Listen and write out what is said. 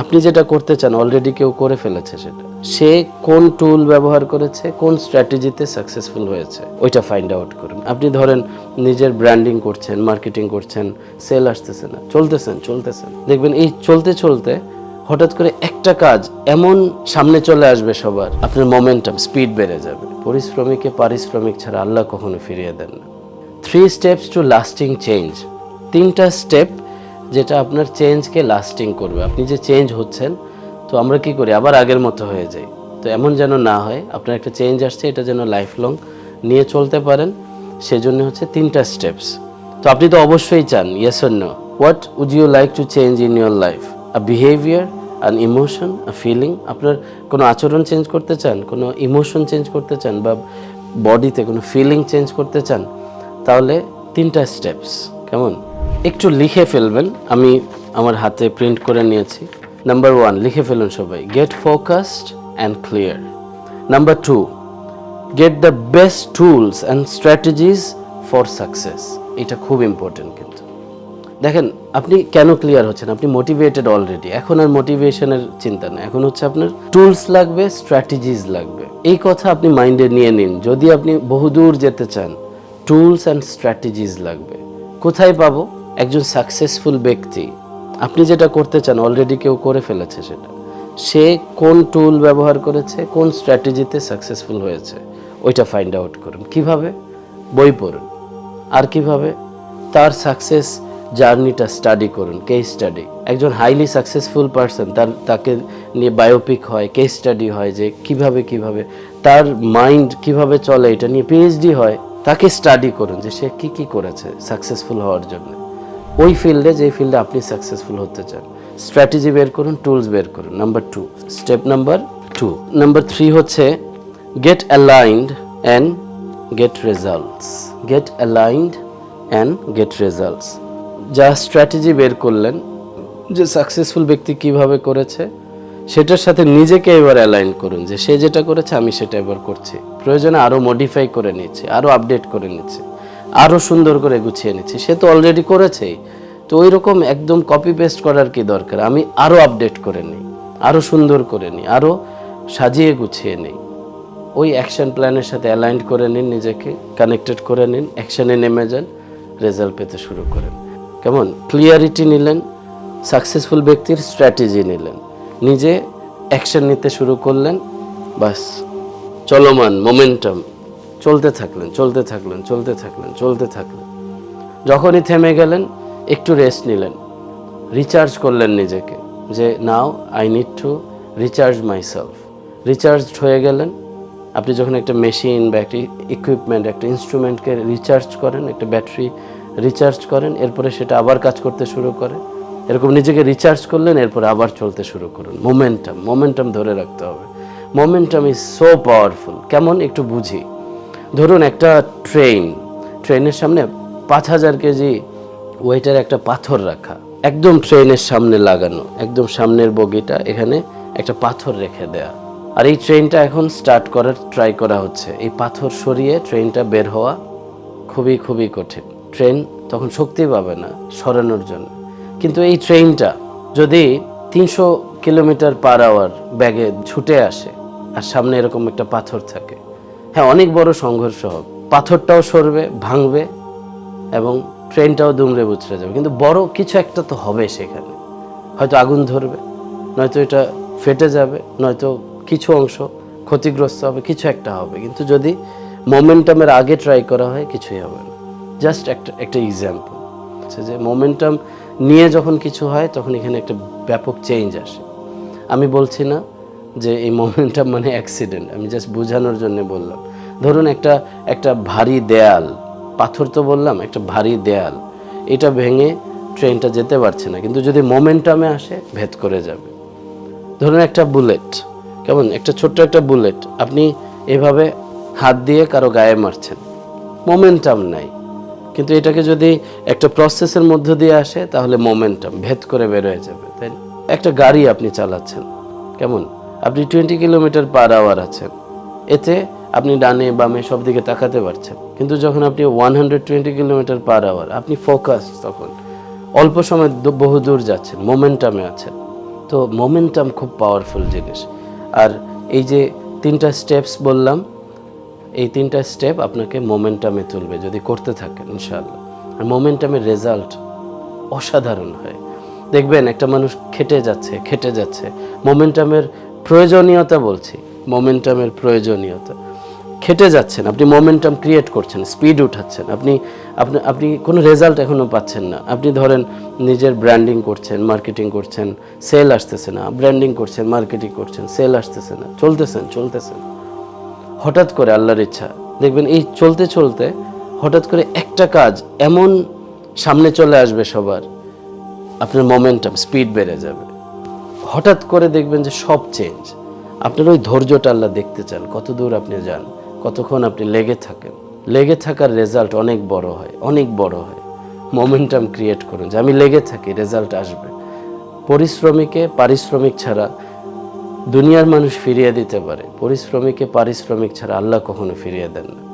আপনি যেটা করতে চান অলরেডি কেউ করে ফেলেছে সেটা। সে কোন টুল ব্যবহার করেছে, কোন স্ট্র্যাটেজিতে সাকসেসফুল হয়েছে, ওইটা ফাইন্ড আউট করুন। আপনি ধরেন নিজের ব্র্যান্ডিং করছেন মার্কেটিং করছেন সেল আসতেছে না, চলতেছেন চলতেছেন। দেখবেন এই চলতে চলতে হঠাৎ করে একটা কাজ এমন সামনে চলে আসবে সবার, আপনার মোমেন্টাম স্পিড বেড়ে যাবে। পরিশ্রমিকে পারিশ্রমিক ছাড়া আল্লাহ কখনো ফিরিয়ে দেন না। Three steps to lasting change তিনটা স্টেপ যেটা আপনার চেঞ্জকে লাস্টিং করবে। আপনি যে চেঞ্জ হচ্ছেন, তো আমরা কি করি? আবার আগের মতো হয়ে যাই। তো এমন যেন না হয়, আপনার একটা চেঞ্জ আসছে, এটা যেন লাইফ লং নিয়ে চলতে পারেন। সেজন্য হচ্ছে তিনটা স্টেপস তো আপনি তো অবশ্যই চান yes or no what would you like to change in your life uh behaviour an emotion uh feeling আপনার কোনো আচরণ চেঞ্জ করতে চান? কোনো ইমোশন চেঞ্জ করতে চান? বা বডিতে কোনো ফিলিং চেঞ্জ করতে চান? তাহলে তিনটা স্টেপস কেমন? একটু লিখে ফেলবেন, আমি আমার হাতে প্রিন্ট করে নিয়েছি। নাম্বার ওয়ান লিখে ফেলুন সবাই get focused and clear number two get the best tools and strategies for success এটা খুব ইম্পর্টেন্ট কিন্তু। দেখেন, আপনি কেন ক্লিয়ার হচ্ছেন? আপনি মোটিভেটেড অলরেডি এখন আর মোটিভেশনের চিন্তা নেই। এখন হচ্ছে আপনার টুলস লাগবে স্ট্র্যাটেজিস লাগবে। এই কথা আপনি মাইন্ডে নিয়ে নিন। যদি আপনি বহুদূর যেতে চান টুলস অ্যান্ড স্ট্র্যাটেজিস লাগবে। কোথায় পাবো? একজন সাকসেসফুল ব্যক্তি, আপনি যেটা করতে চান অলরেডি কেউ করে ফেলেছে সেটা। সে কোন টুল ব্যবহার করেছে, কোন স্ট্র্যাটেজিতে সাকসেসফুল হয়েছে, ওইটা ফাইন্ড আউট করুন। কীভাবে? বই পড়ুন। আর কীভাবে? তার সাকসেস জার্নিটা স্টাডি করুন কেস স্টাডি একজন হাইলি সাকসেসফুল পারসন তার, তাকে নিয়ে বায়োপিক হয় কেস স্টাডি হয়, যে কীভাবে কীভাবে, তার মাইন্ড কীভাবে চলে, এটা নিয়ে পিএইচডি হয়, তাকে স্টাডি করুন, যে সে কি কি করেছে সাকসেসফুল হওয়ার জন্য। ওই ফিল্ডে যে ফিল্ডে আপনি সাকসেসফুল হতে চান। স্ট্র্যাটেজি বের করুন টুলস বের করুন। Number two step number two number three হচ্ছে get aligned and get results get aligned and get results যা স্ট্র্যাটেজি বের করলেন, যে সাকসেসফুল ব্যক্তি কীভাবে করেছে, সেটার সাথে নিজেকে এবার অ্যালাইন করুন, যে সে যেটা করেছে, আমি সেটা এবার করছি। প্রয়োজনে আরও মডিফাই করে নিচ্ছি আরও আপডেট করে নিচ্ছি আরও সুন্দর করে গুছিয়ে নিচ্ছি। সে তো অলরেডি করেছেই তো ওই রকম একদম কপি পেস্ট করার কি দরকার? আমি আরও আপডেট করে নিই আরও সুন্দর করে নিই আরও সাজিয়ে গুছিয়ে নিই। ওই অ্যাকশন প্ল্যানের সাথে অ্যালাইন করে নিন নিজেকে কানেক্টেড করে নিন অ্যাকশনে নেমে যান রেজাল্ট পেতে শুরু করেন। কেমন? ক্লিয়ারিটি নিলেন সাকসেসফুল ব্যক্তির স্ট্র্যাটেজি নিলেন। নিজে অ্যাকশন নিতে শুরু করলেন, বাস, চলমান মোমেন্টাম চলতে থাকলেন চলতে থাকলেন চলতে থাকলেন চলতে থাকলেন। যখনই থেমে গেলেন, একটু রেস্ট নিলেন। রিচার্জ করলেন নিজেকে যে, now I need to recharge myself recharged হয়ে গেলেন। আপনি যখন একটা মেশিন বা একটা ইকুইপমেন্ট একটা ইনস্ট্রুমেন্টকে রিচার্জ করেন, একটা ব্যাটারি রিচার্জ করেন, এরপরে সেটা আবার কাজ করতে শুরু করে। এরকম নিজেকে রিচার্জ করলেন, এরপরে আবার চলতে শুরু করুন। মোমেন্টাম মোমেন্টাম ধরে রাখতে হবে। মোমেন্টাম ইজ সো পাওয়ারফুল কেমন? একটু বুঝি। ধরুন একটা ট্রেন, ট্রেনের সামনে পাঁচ হাজার কেজি ওয়েটের একটা পাথর রাখা, একদম ট্রেনের সামনে লাগানো, একদম সামনের বগিটা এখানে একটা পাথর রেখে দেয়া। আর এই ট্রেনটা এখন স্টার্ট করার ট্রাই করা হচ্ছে। এই পাথর সরিয়ে ট্রেনটা বের হওয়া খুবই খুবই কঠিন। ট্রেন তখন শক্তি পাবে না সরানোর জন্য। কিন্তু এই ট্রেনটা যদি তিনশো কিলোমিটার পার আওয়ার ব্যাগে ছুটে আসে, আর সামনে এরকম একটা পাথর থাকে হ্যাঁ অনেক বড় সংঘর্ষ হবে পাথরটাও সরবে, ভাঙবে এবং ট্রেনটাও দুমড়ে বুচড়ে যাবে। কিন্তু বড় কিছু একটা তো হবে সেখানে। হয়তো আগুন ধরবে, নয়তো এটা ফেটে যাবে, নয়তো কিছু অংশ ক্ষতিগ্রস্ত হবে, কিছু একটা হবে। কিন্তু যদি মোমেন্টামের আগে ট্রাই করা হয়, কিছুই হবে না। জাস্ট একটা একটা এক্সাম্পল যে মোমেন্টাম নিয়ে যখন কিছু হয়, তখন এখানে একটা ব্যাপক চেঞ্জ আসে। আমি বলছি না যে এই মোমেন্টাম মানে অ্যাক্সিডেন্ট আমি জাস্ট বোঝানোর জন্য বললাম। ধরুন একটা একটা ভারী দেয়াল, পাথর তো বললাম, একটা ভারী দেয়াল, এটা ভেঙে ট্রেনটা যেতে পারছে না, কিন্তু যদি মোমেন্টামে আসে, ভেদ করে যাবে। ধরুন একটা বুলেট কেমন? একটা ছোট্ট একটা বুলেট আপনি এভাবে হাত দিয়ে কারও গায়ে মারছেন। মোমেন্টাম নাই। কিন্তু এটাকে যদি একটা প্রসেসের মধ্য দিয়ে আসে, তাহলে মোমেন্টাম ভেদ করে বের হয়ে যাবে, তাই একটা গাড়ি আপনি চালাচ্ছেন, কেমন? আপনি টোয়েন্টি কিলোমিটার পার আওয়ার আছেন। এতে আপনি ডানে বামে সব দিকে তাকাতে পারছেন। কিন্তু যখন আপনি one hundred twenty kilometre per hour আপনি ফোকাস তখন। অল্প সময় বহু দূর যাচ্ছেন মোমেন্টামে আছেন। তো মোমেন্টাম খুব পাওয়ারফুল জিনিস। আর এই যে তিনটা স্টেপস বললাম, এই তিনটা স্টেপ আপনাকে মোমেন্টামে তুলবে যদি করতে থাকেন, ইনশাআল্লাহ। আর মোমেন্টামের রেজাল্ট অসাধারণ হয়। দেখবেন একটা মানুষ খেটে যাচ্ছে খেটে যাচ্ছে। মোমেন্টামের প্রয়োজনীয়তা বলছি মোমেন্টামের প্রয়োজনীয়তা। খেটে যাচ্ছেন, আপনি মোমেন্টাম ক্রিয়েট করছেন স্পিড উঠাচ্ছেন। আপনি আপনি আপনি কোনো রেজাল্ট এখনও পাচ্ছেন না। আপনি ধরেন নিজের ব্র্যান্ডিং করছেন মার্কেটিং করছেন সেল আসতেছে না। ব্র্যান্ডিং করছেন মার্কেটিং করছেন সেল আসতেছে না। চলতেছেন চলতেছেন। হঠাৎ করে আল্লাহর ইচ্ছা, দেখবেন এই চলতে চলতে হঠাৎ করে একটা কাজ এমন সামনে চলে আসবে সবার, আপনার মোমেন্টাম স্পিড বেড়ে যাবে। হঠাৎ করে দেখবেন যে সব চেঞ্জ আপনার ওই ধৈর্যটা আল্লাহ দেখতে চান। কত দূর আপনি যান, কতক্ষণ আপনি লেগে থাকেন। লেগে থাকার রেজাল্ট অনেক বড় হয়, অনেক বড় হয়। মোমেন্টাম ক্রিয়েট করুন, যে আমি লেগে থাকি রেজাল্ট আসবে। পরিশ্রমীকে পারিশ্রমিক ছাড়া দুনিয়ার মানুষ ফিরিয়ে দিতে পারে। পরিশ্রমীকে পারিশ্রমিক ছাড়া আল্লাহ কখনো ফিরিয়ে দেন না।